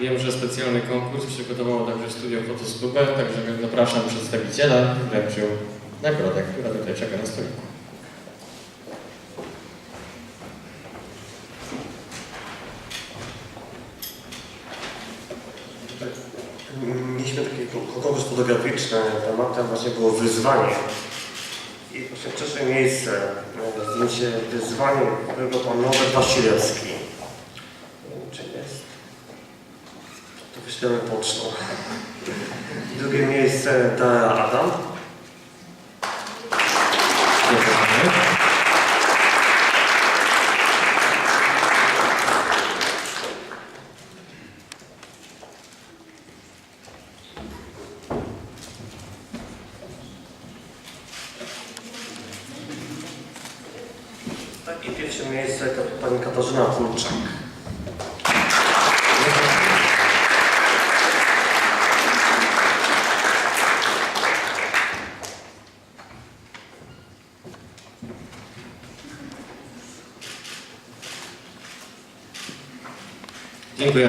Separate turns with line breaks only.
Wiem, że specjalny konkurs przygotowało także studio Fotostubę, także zapraszam przedstawiciela w wręciu nagrodę, która tutaj czeka na stoliku.
Mieliśmy taki konkurs fotograficzny, tematem właśnie było wyzwanie. I właśnie trzecie miejsce, e, zdjęcie wyzwanie, którego pan Norbert Wasilewski. Nie wiem, Czy jest? To wyślemy pocztą. Drugie miejsce Dara Adam. I pierwsze miejsce to pani Katarzyna Kulczak.
Dziękuję.